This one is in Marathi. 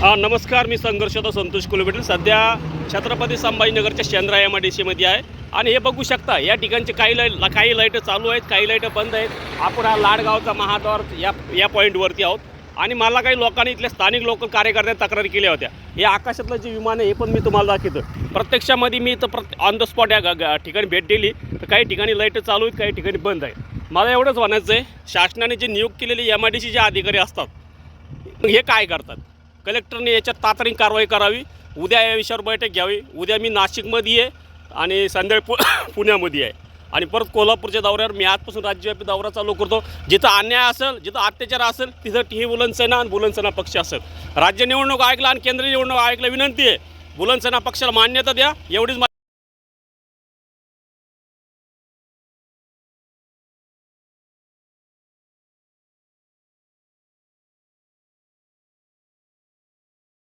नमस्कार मी संघर्षदा संतोष कुलबेटल सध्या छत्रपती संभाजीनगरच्या शेंद्रा एम आय डी सीमध्ये आहे. आणि हे बघू शकता या ठिकाणचे काही लाइट काही लाईटं चालू आहेत काही लाईटं बंद आहेत. आपण हा लाडगावचा महाद्वार या या पॉईंटवरती आहोत. आणि मला काही लोकांनी इथल्या स्थानिक लोकल कार्यकर्त्यांनी तक्रारी केल्या होत्या. हे आकाशातलं जे विमान आहे हे पण मी तुम्हाला दाखवतो. प्रत्यक्षामध्ये मी इथं प्रत ऑन द स्पॉट या ग- ठिकाणी भेट दिली. तर काही ठिकाणी लाईटं चालू आहेत काही ठिकाणी बंद आहेत. मला एवढंच म्हणायचं आहे शासनाने जे नियुक्त केलेले एम आय डी जे अधिकारी असतात हे काय करतात? कलेक्टरने याच्यात तातडीने कारवाई करावी. उद्या या विषयावर बैठक घ्यावी. उद्या मी नाशिकमध्ये आहे आणि संध्याकाळी पु पुण्यामध्ये आहे. आणि परत कोल्हापूरच्या दौऱ्यावर मी आजपासून राज्यव्यापी दौरा चालू करतो. जिथं अन्याय असेल जिथं अत्याचार असेल तिथं टी बुलनसेना आणि बुलनसेना पक्ष असेल. राज्य निवडणूक आयोगाला आणि केंद्रीय निवडणूक आयोगाला विनंती आहे. बुलनसेना पक्षाला मान्यता द्या. एवढीच